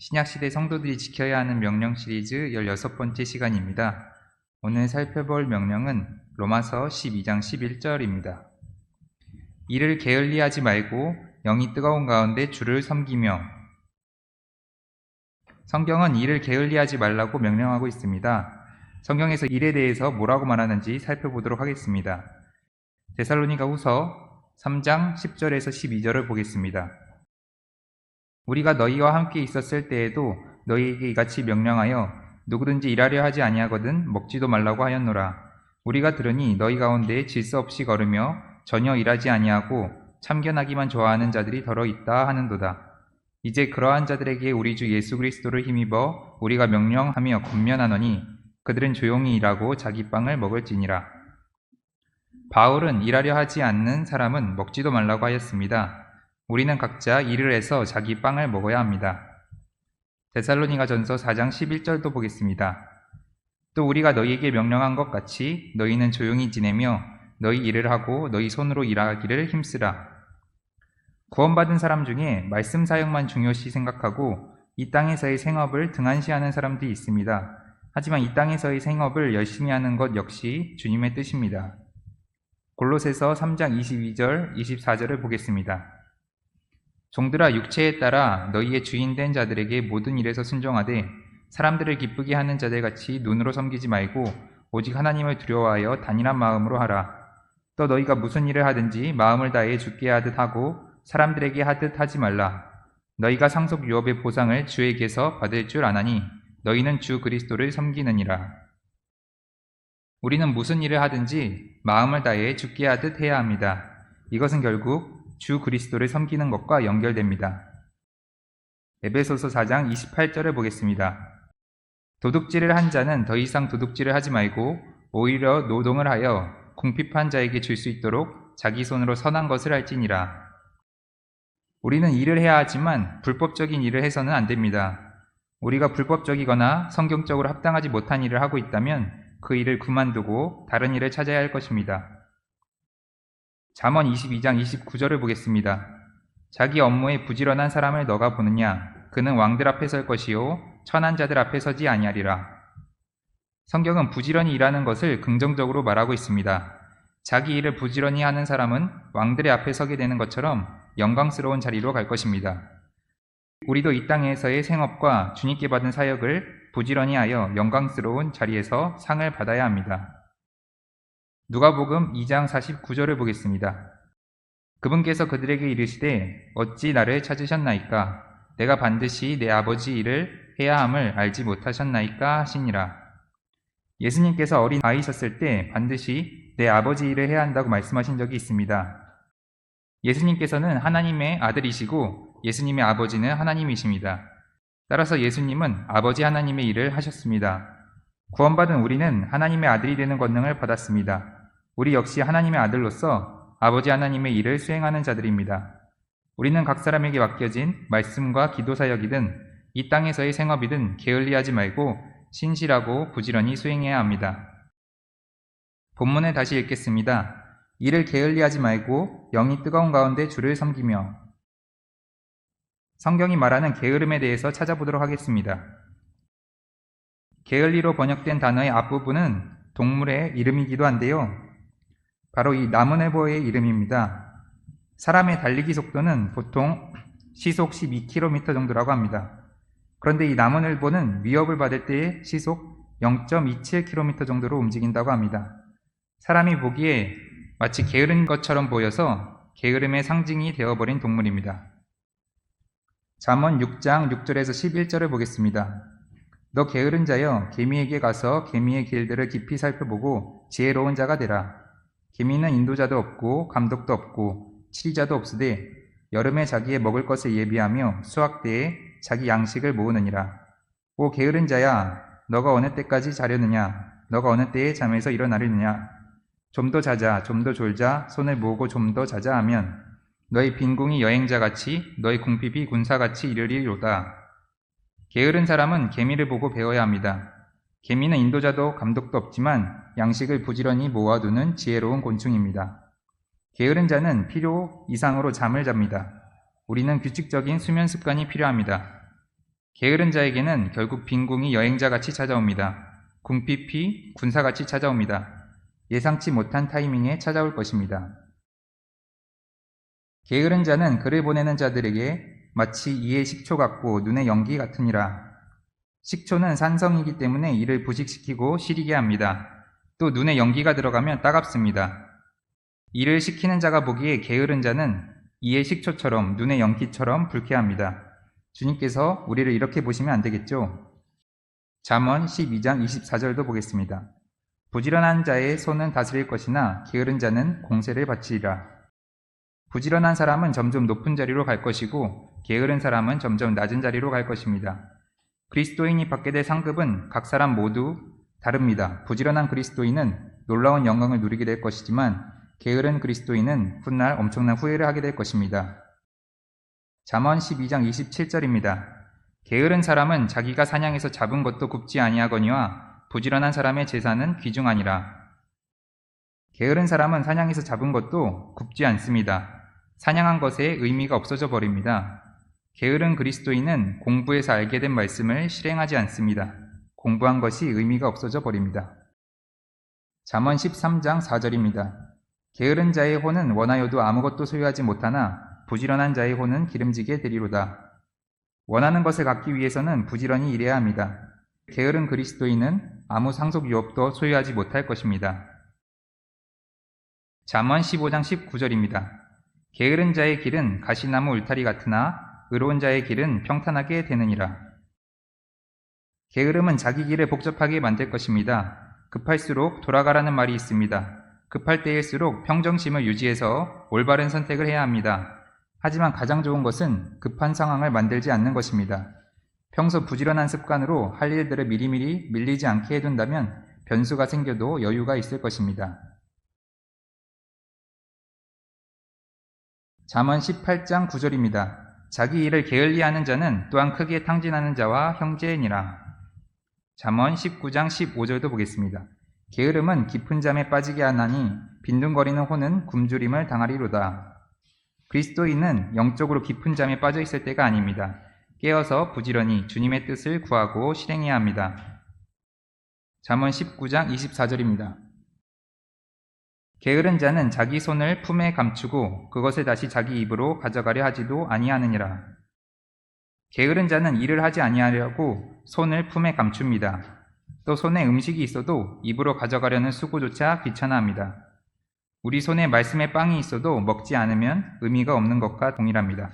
신약시대 성도들이 지켜야 하는 명령 시리즈 16번째 시간입니다. 오늘 살펴볼 명령은 로마서 12장 11절입니다. 이를 게을리 하지 말고 영이 뜨거운 가운데 주를 섬기며 성경은 이를 게을리 하지 말라고 명령하고 있습니다. 성경에서 일에 대해서 뭐라고 말하는지 살펴보도록 하겠습니다. 데살로니가 후서 3장 10절에서 12절을 보겠습니다. 우리가 너희와 함께 있었을 때에도 너희에게 이같이 명령하여 누구든지 일하려 하지 아니하거든 먹지도 말라고 하였노라. 우리가 들으니 너희 가운데 질서 없이 걸으며 전혀 일하지 아니하고 참견하기만 좋아하는 자들이 더러 있다 하는도다. 이제 그러한 자들에게 우리 주 예수 그리스도를 힘입어 우리가 명령하며 권면하노니 그들은 조용히 일하고 자기 빵을 먹을지니라. 바울은 일하려 하지 않는 사람은 먹지도 말라고 하였습니다. 우리는 각자 일을 해서 자기 빵을 먹어야 합니다. 데살로니가 전서 4장 11절도 보겠습니다. 또 우리가 너희에게 명령한 것 같이 너희는 조용히 지내며 너희 일을 하고 너희 손으로 일하기를 힘쓰라. 구원받은 사람 중에 말씀 사역만 중요시 생각하고 이 땅에서의 생업을 등한시하는 사람들이 있습니다. 하지만 이 땅에서의 생업을 열심히 하는 것 역시 주님의 뜻입니다. 골로새서 3장 22절, 24절을 보겠습니다. 종들아 육체에 따라 너희의 주인 된 자들에게 모든 일에서 순종하되 사람들을 기쁘게 하는 자들 같이 눈으로 섬기지 말고 오직 하나님을 두려워하여 단일한 마음으로 하라. 또 너희가 무슨 일을 하든지 마음을 다해 죽게 하듯 하고 사람들에게 하듯 하지 말라. 너희가 상속 유업의 보상을 주에게서 받을 줄 아나니 너희는 주 그리스도를 섬기느니라. 우리는 무슨 일을 하든지 마음을 다해 죽게 하듯 해야 합니다. 이것은 결국 주 그리스도를 섬기는 것과 연결됩니다. 에베소서 4장 28절을 보겠습니다. 도둑질을 한 자는 더 이상 도둑질을 하지 말고 오히려 노동을 하여 궁핍한 자에게 줄 수 있도록 자기 손으로 선한 것을 할지니라. 우리는 일을 해야 하지만 불법적인 일을 해서는 안 됩니다. 우리가 불법적이거나 성경적으로 합당하지 못한 일을 하고 있다면 그 일을 그만두고 다른 일을 찾아야 할 것입니다. 잠언 22장 29절을 보겠습니다. 자기 업무에 부지런한 사람을 너가 보느냐? 그는 왕들 앞에 설 것이요 천한 자들 앞에 서지 아니하리라. 성경은 부지런히 일하는 것을 긍정적으로 말하고 있습니다. 자기 일을 부지런히 하는 사람은 왕들의 앞에 서게 되는 것처럼 영광스러운 자리로 갈 것입니다. 우리도 이 땅에서의 생업과 주님께 받은 사역을 부지런히 하여 영광스러운 자리에서 상을 받아야 합니다. 누가복음 2장 49절을 보겠습니다. 그분께서 그들에게 이르시되 어찌 나를 찾으셨나이까 내가 반드시 내 아버지 일을 해야 함을 알지 못하셨나이까 하시니라. 예수님께서 어린 아이 셨을 때 반드시 내 아버지 일을 해야 한다고 말씀하신 적이 있습니다. 예수님께서는 하나님의 아들이시고 예수님의 아버지는 하나님이십니다. 따라서 예수님은 아버지 하나님의 일을 하셨습니다. 구원받은 우리는 하나님의 아들이 되는 권능을 받았습니다. 우리 역시 하나님의 아들로서 아버지 하나님의 일을 수행하는 자들입니다. 우리는 각 사람에게 맡겨진 말씀과 기도 사역이든 이 땅에서의 생업이든 게을리하지 말고 신실하고 부지런히 수행해야 합니다. 본문을 다시 읽겠습니다. 이를 게을리하지 말고 영이 뜨거운 가운데 주를 섬기며 성경이 말하는 게으름에 대해서 찾아보도록 하겠습니다. 게을리로 번역된 단어의 앞부분은 동물의 이름이기도 한데요. 바로 이 나무늘보의 이름입니다. 사람의 달리기 속도는 보통 시속 12km 정도라고 합니다. 그런데 이 나무늘보는 위협을 받을 때의 시속 0.27km 정도로 움직인다고 합니다. 사람이 보기에 마치 게으른 것처럼 보여서 게으름의 상징이 되어버린 동물입니다. 잠언 6장 6절에서 11절을 보겠습니다. 너 게으른 자여 개미에게 가서 개미의 길들을 깊이 살펴보고 지혜로운 자가 되라. 개미는 인도자도 없고 감독도 없고 치리자도 없으되 여름에 자기의 먹을 것을 예비하며 수확 때에 자기 양식을 모으느니라. 오 게으른 자야 너가 어느 때까지 자려느냐 너가 어느 때에 잠에서 일어나려느냐 좀 더 자자 좀 더 졸자 손을 모으고 좀 더 자자 하면 너희 빈궁이 여행자같이 너희 궁핍이 군사같이 이르리로다. 게으른 사람은 개미를 보고 배워야 합니다. 개미는 인도자도 감독도 없지만 양식을 부지런히 모아두는 지혜로운 곤충입니다. 게으른 자는 필요 이상으로 잠을 잡니다. 우리는 규칙적인 수면 습관이 필요합니다. 게으른 자에게는 결국 빈궁이 여행자같이 찾아옵니다. 궁핍이 군사같이 찾아옵니다. 예상치 못한 타이밍에 찾아올 것입니다. 게으른 자는 글을 보내는 자들에게 마치 이의 식초 같고 눈의 연기 같으니라. 식초는 산성이기 때문에 이를 부식시키고 시리게 합니다. 또 눈에 연기가 들어가면 따갑습니다. 이를 시키는 자가 보기에 게으른 자는 이의 식초처럼 눈의 연기처럼 불쾌합니다. 주님께서 우리를 이렇게 보시면 안 되겠죠? 잠언 12장 24절도 보겠습니다. 부지런한 자의 손은 다스릴 것이나 게으른 자는 공세를 바치리라. 부지런한 사람은 점점 높은 자리로 갈 것이고 게으른 사람은 점점 낮은 자리로 갈 것입니다. 그리스도인이 받게 될 상급은 각 사람 모두 다릅니다. 부지런한 그리스도인은 놀라운 영광을 누리게 될 것이지만 게으른 그리스도인은 훗날 엄청난 후회를 하게 될 것입니다. 잠언 12장 27절입니다. 게으른 사람은 자기가 사냥해서 잡은 것도 굽지 아니하거니와 부지런한 사람의 재산은 귀중하니라. 게으른 사람은 사냥해서 잡은 것도 굽지 않습니다. 사냥한 것에 의미가 없어져 버립니다. 게으른 그리스도인은 공부해서 알게 된 말씀을 실행하지 않습니다. 공부한 것이 의미가 없어져 버립니다. 잠언 13장 4절입니다. 게으른 자의 혼은 원하여도 아무것도 소유하지 못하나 부지런한 자의 혼은 기름지게 되리로다. 원하는 것을 갖기 위해서는 부지런히 일해야 합니다. 게으른 그리스도인은 아무 상속 유업도 소유하지 못할 것입니다. 잠언 15장 19절입니다. 게으른 자의 길은 가시나무 울타리 같으나 의로운 자의 길은 평탄하게 되느니라. 게으름은 자기 길을 복잡하게 만들 것입니다. 급할수록 돌아가라는 말이 있습니다. 급할 때일수록 평정심을 유지해서 올바른 선택을 해야 합니다. 하지만 가장 좋은 것은 급한 상황을 만들지 않는 것입니다. 평소 부지런한 습관으로 할 일들을 미리미리 밀리지 않게 해둔다면 변수가 생겨도 여유가 있을 것입니다. 잠언 18장 9절입니다. 자기 일을 게을리하는 자는 또한 크게 탕진하는 자와 형제니라. 잠언 19장 15절도 보겠습니다. 게으름은 깊은 잠에 빠지게 하나니 빈둥거리는 혼은 굶주림을 당하리로다. 그리스도인은 영적으로 깊은 잠에 빠져 있을 때가 아닙니다. 깨어서 부지런히 주님의 뜻을 구하고 실행해야 합니다. 잠언 19장 24절입니다. 게으른 자는 자기 손을 품에 감추고 그것을 다시 자기 입으로 가져가려 하지도 아니하느니라. 게으른 자는 일을 하지 아니하려고 손을 품에 감춥니다. 또 손에 음식이 있어도 입으로 가져가려는 수고조차 귀찮아합니다. 우리 손에 말씀의 빵이 있어도 먹지 않으면 의미가 없는 것과 동일합니다.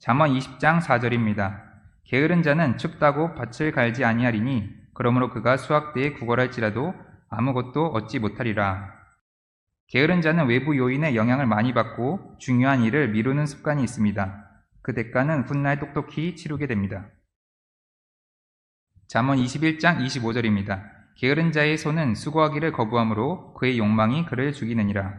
잠언 20장 4절입니다. 게으른 자는 춥다고 밭을 갈지 아니하리니 그러므로 그가 수확대에 구걸할지라도 아무것도 얻지 못하리라. 게으른 자는 외부 요인의 영향을 많이 받고 중요한 일을 미루는 습관이 있습니다. 그 대가는 훗날 똑똑히 치르게 됩니다. 잠언 21장 25절입니다. 게으른 자의 손은 수고하기를 거부하므로 그의 욕망이 그를 죽이느니라.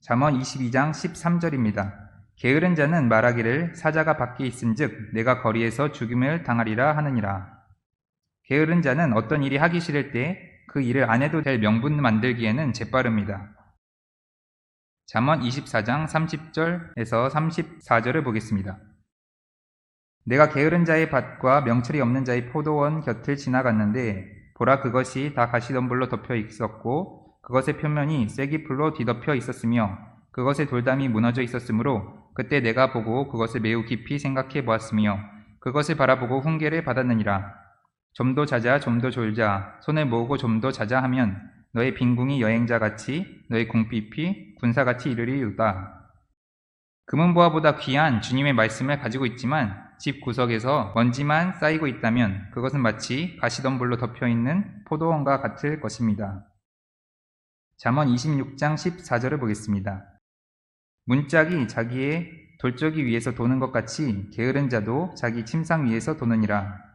잠언 22장 13절입니다. 게으른 자는 말하기를 사자가 밖에 있은즉 내가 거리에서 죽임을 당하리라 하느니라. 게으른 자는 어떤 일이 하기 싫을 때 그 일을 안 해도 될 명분 만들기에는 재빠릅니다. 잠언 24장 30절에서 34절을 보겠습니다. 내가 게으른 자의 밭과 명철이 없는 자의 포도원 곁을 지나갔는데 보라 그것이 다 가시덤불로 덮여 있었고 그것의 표면이 쐐기풀로 뒤덮여 있었으며 그것의 돌담이 무너져 있었으므로 그때 내가 보고 그것을 매우 깊이 생각해 보았으며 그것을 바라보고 훈계를 받았느니라 좀 더 자자 좀 더 졸자 손을 모으고 좀 더 자자 하면 너의 빈궁이 여행자같이 너의 궁핍이 군사같이 이르리로다 금은보화보다 귀한 주님의 말씀을 가지고 있지만 집 구석에서 먼지만 쌓이고 있다면 그것은 마치 가시덤불로 덮여 있는 포도원과 같을 것입니다. 잠언 26장 14절을 보겠습니다. 문짝이 자기의 돌적이 위에서 도는 것 같이 게으른 자도 자기 침상 위에서 도느니라.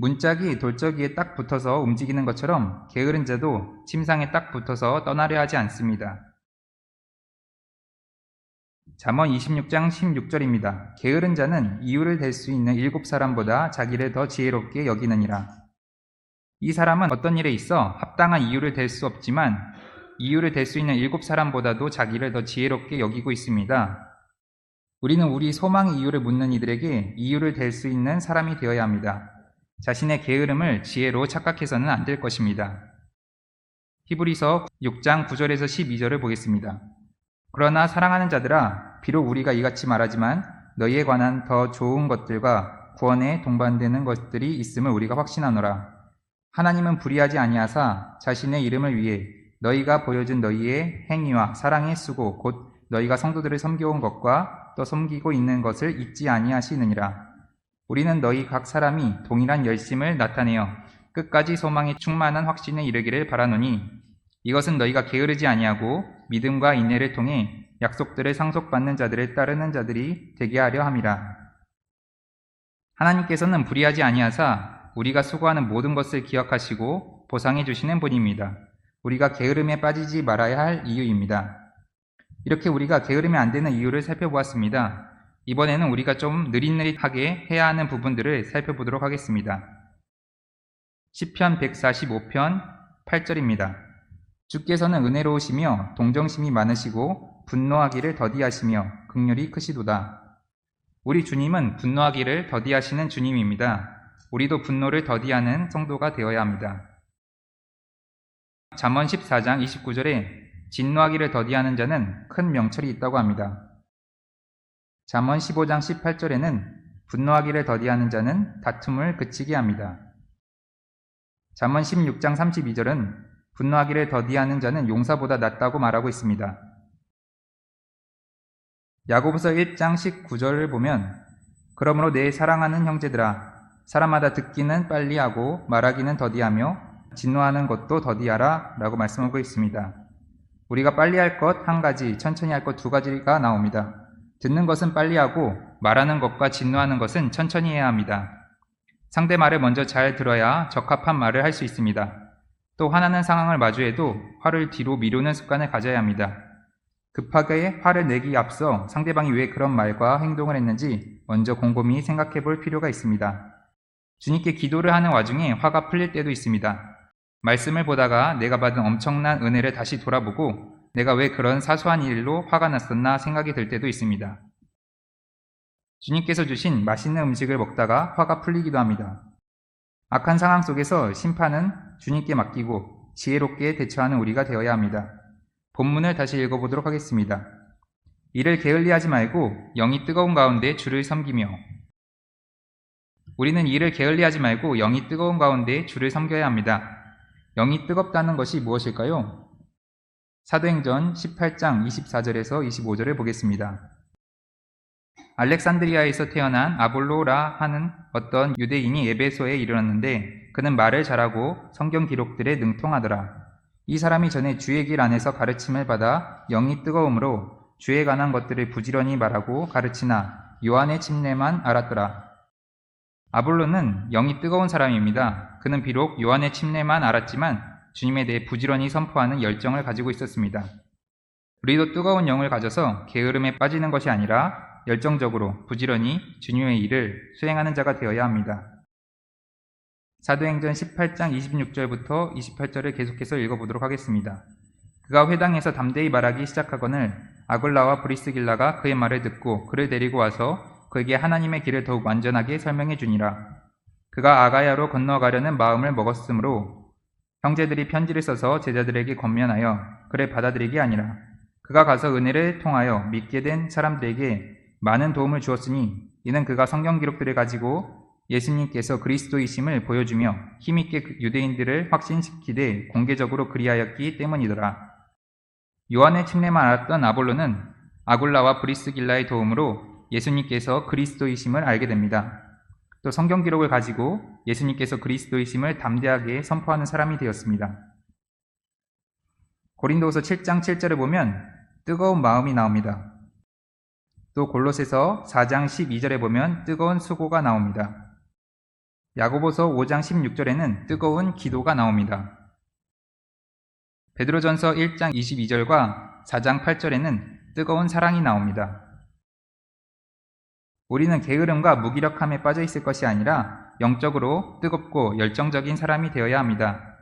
문짝이 돌적이에 딱 붙어서 움직이는 것처럼 게으른 자도 침상에 딱 붙어서 떠나려 하지 않습니다. 잠언 26장 16절입니다. 게으른 자는 이유를 댈 수 있는 일곱 사람보다 자기를 더 지혜롭게 여기느니라. 이 사람은 어떤 일에 있어 합당한 이유를 댈 수 없지만 이유를 댈 수 있는 일곱 사람보다도 자기를 더 지혜롭게 여기고 있습니다. 우리는 우리 소망의 이유를 묻는 이들에게 이유를 댈 수 있는 사람이 되어야 합니다. 자신의 게으름을 지혜로 착각해서는 안 될 것입니다. 히브리서 6장 9절에서 12절을 보겠습니다. 그러나 사랑하는 자들아, 비록 우리가 이같이 말하지만 너희에 관한 더 좋은 것들과 구원에 동반되는 것들이 있음을 우리가 확신하노라. 하나님은 불의하지 아니하사 자신의 이름을 위해 너희가 보여준 너희의 행위와 사랑의 수고 곧 너희가 성도들을 섬겨온 것과 또 섬기고 있는 것을 잊지 아니하시느니라. 우리는 너희 각 사람이 동일한 열심을 나타내어 끝까지 소망에 충만한 확신에 이르기를 바라노니 이것은 너희가 게으르지 아니하고 믿음과 인내를 통해 약속들을 상속받는 자들을 따르는 자들이 되게 하려 함이라. 하나님께서는 불의하지 아니하사 우리가 수고하는 모든 것을 기억하시고 보상해 주시는 분입니다. 우리가 게으름에 빠지지 말아야 할 이유입니다. 이렇게 우리가 게으르면 안 되는 이유를 살펴보았습니다. 이번에는 우리가 좀 느릿느릿하게 해야 하는 부분들을 살펴보도록 하겠습니다. 10편 145편 8절입니다. 주께서는 은혜로우시며 동정심이 많으시고 분노하기를 더디하시며 극률이 크시도다. 우리 주님은 분노하기를 더디하시는 주님입니다. 우리도 분노를 더디하는 성도가 되어야 합니다. 잠언 14장 29절에 진노하기를 더디하는 자는 큰 명철이 있다고 합니다. 잠언 15장 18절에는 분노하기를 더디하는 자는 다툼을 그치게 합니다. 잠언 16장 32절은 분노하기를 더디하는 자는 용사보다 낫다고 말하고 있습니다. 야고보서 1장 19절을 보면 그러므로 내 사랑하는 형제들아 사람마다 듣기는 빨리 하고 말하기는 더디하며 진노하는 것도 더디하라 라고 말씀하고 있습니다. 우리가 빨리 할 것 한 가지, 천천히 할 것 두 가지가 나옵니다. 듣는 것은 빨리 하고 말하는 것과 진노하는 것은 천천히 해야 합니다. 상대 말을 먼저 잘 들어야 적합한 말을 할 수 있습니다. 또 화나는 상황을 마주해도 화를 뒤로 미루는 습관을 가져야 합니다. 급하게 화를 내기 앞서 상대방이 왜 그런 말과 행동을 했는지 먼저 곰곰이 생각해 볼 필요가 있습니다. 주님께 기도를 하는 와중에 화가 풀릴 때도 있습니다. 말씀을 보다가 내가 받은 엄청난 은혜를 다시 돌아보고 내가 왜 그런 사소한 일로 화가 났었나 생각이 들 때도 있습니다. 주님께서 주신 맛있는 음식을 먹다가 화가 풀리기도 합니다. 악한 상황 속에서 심판은 주님께 맡기고 지혜롭게 대처하는 우리가 되어야 합니다. 본문을 다시 읽어보도록 하겠습니다. 이를 게을리하지 말고 영이 뜨거운 가운데 주를 섬기며 우리는 이를 게을리하지 말고 영이 뜨거운 가운데 주를 섬겨야 합니다. 영이 뜨겁다는 것이 무엇일까요? 사도행전 18장 24절에서 25절을 보겠습니다. 알렉산드리아에서 태어난 아볼로라 하는 어떤 유대인이 에베소에 이르렀는데 그는 말을 잘하고 성경 기록들에 능통하더라. 이 사람이 전에 주의 길 안에서 가르침을 받아 영이 뜨거움으로 주에 관한 것들을 부지런히 말하고 가르치나 요한의 침례만 알았더라. 아볼로는 영이 뜨거운 사람입니다. 그는 비록 요한의 침례만 알았지만 주님에 대해 부지런히 선포하는 열정을 가지고 있었습니다. 우리도 뜨거운 영을 가져서 게으름에 빠지는 것이 아니라 열정적으로 부지런히 주님의 일을 수행하는 자가 되어야 합니다. 사도행전 18장 26절부터 28절을 계속해서 읽어보도록 하겠습니다. 그가 회당에서 담대히 말하기 시작하거늘 아굴라와 브리스길라가 그의 말을 듣고 그를 데리고 와서 그에게 하나님의 길을 더욱 완전하게 설명해 주니라. 그가 아가야로 건너가려는 마음을 먹었으므로 형제들이 편지를 써서 제자들에게 권면하여 그를 받아들이게 아니라 그가 가서 은혜를 통하여 믿게 된 사람들에게 많은 도움을 주었으니 이는 그가 성경 기록들을 가지고 예수님께서 그리스도이심을 보여주며 힘있게 그 유대인들을 확신시키되 공개적으로 그리하였기 때문이더라. 요한의 침례만 알았던 아볼로는 아굴라와 브리스길라의 도움으로 예수님께서 그리스도이심을 알게 됩니다. 또 성경 기록을 가지고 예수님께서 그리스도이심을 담대하게 선포하는 사람이 되었습니다. 고린도서 7장 7절을 보면 뜨거운 마음이 나옵니다. 또 골로새서 4장 12절에 보면 뜨거운 수고가 나옵니다. 야고보서 5장 16절에는 뜨거운 기도가 나옵니다. 베드로전서 1장 22절과 4장 8절에는 뜨거운 사랑이 나옵니다. 우리는 게으름과 무기력함에 빠져 있을 것이 아니라 영적으로 뜨겁고 열정적인 사람이 되어야 합니다.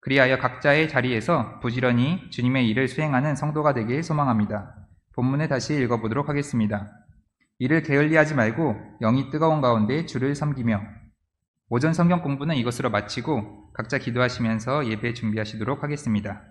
그리하여 각자의 자리에서 부지런히 주님의 일을 수행하는 성도가 되길 소망합니다. 본문을 다시 읽어보도록 하겠습니다. 이를 게을리하지 말고 영이 뜨거운 가운데 주를 섬기며 오전 성경 공부는 이것으로 마치고 각자 기도하시면서 예배 준비하시도록 하겠습니다.